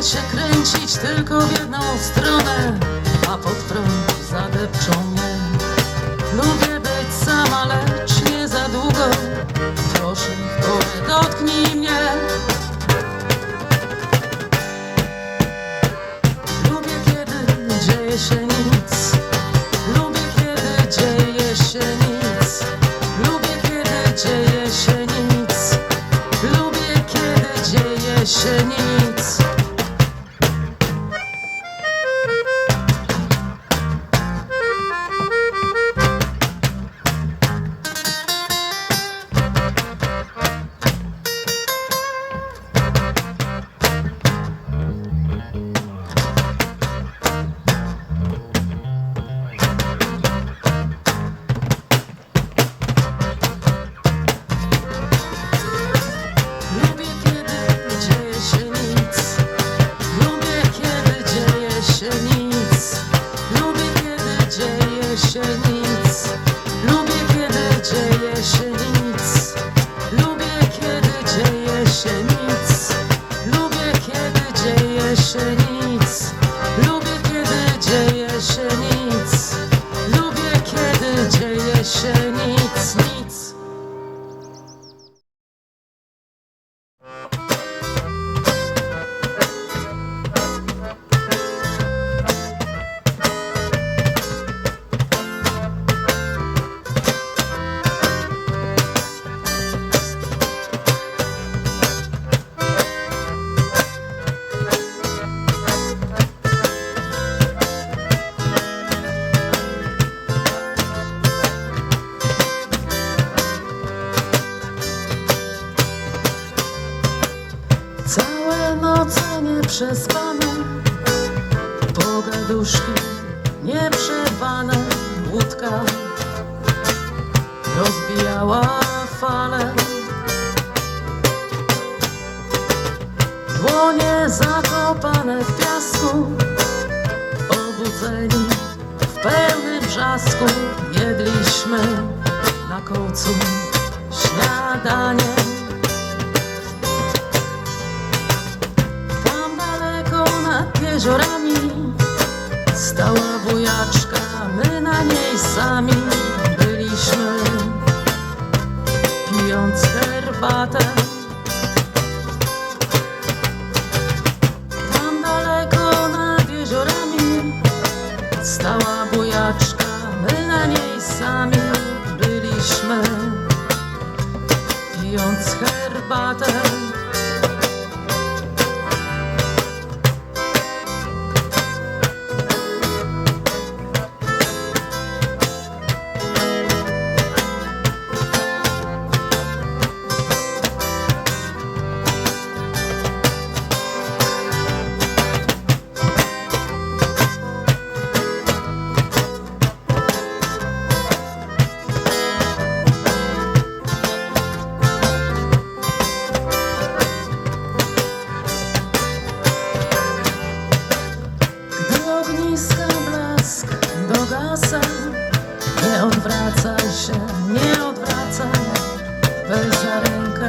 Się kręcić tylko w jedną stronę, a pod prąd zadepczą mnie. Lubię być sama, lecz nie za długo. Proszę, w dotknij mnie. Lubię, kiedy dzieje się nic. Lubię, kiedy dzieje się nic. Lubię, kiedy dzieje się nic. Lubię, kiedy dzieje się nic. 是你 nieprzespane, pogaduszki nieprzerwane, łódka rozbijała fale. Dłonie zakopane w piasku, obudzeni w pełnym brzasku, jedliśmy na kołcu śniadanie. Jeziorami stała bujaczka, my na niej sami byliśmy, pijąc herbatę. Tam daleko nad jeziorami stała bujaczka, my na niej sami byliśmy, pijąc herbatę. błyska blask dogasa Nie odwracaj się, nie odwracaj Weź za rękę,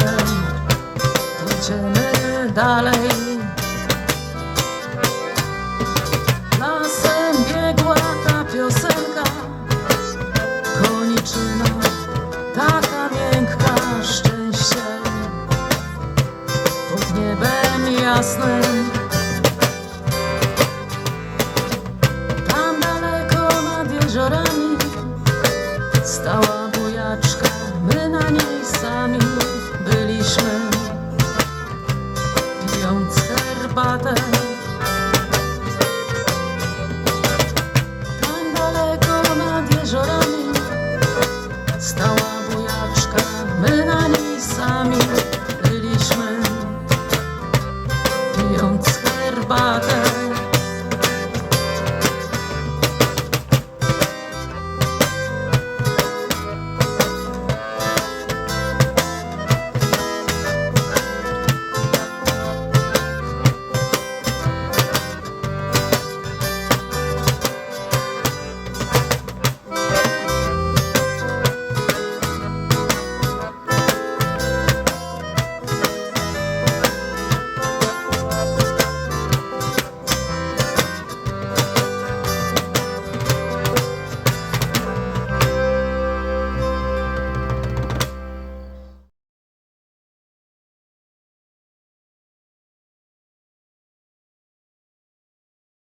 idziemy dalej. Lasem biegła ta piosenka. Koniczyna, taka miękka szczęście. Pod niebem jasnym stała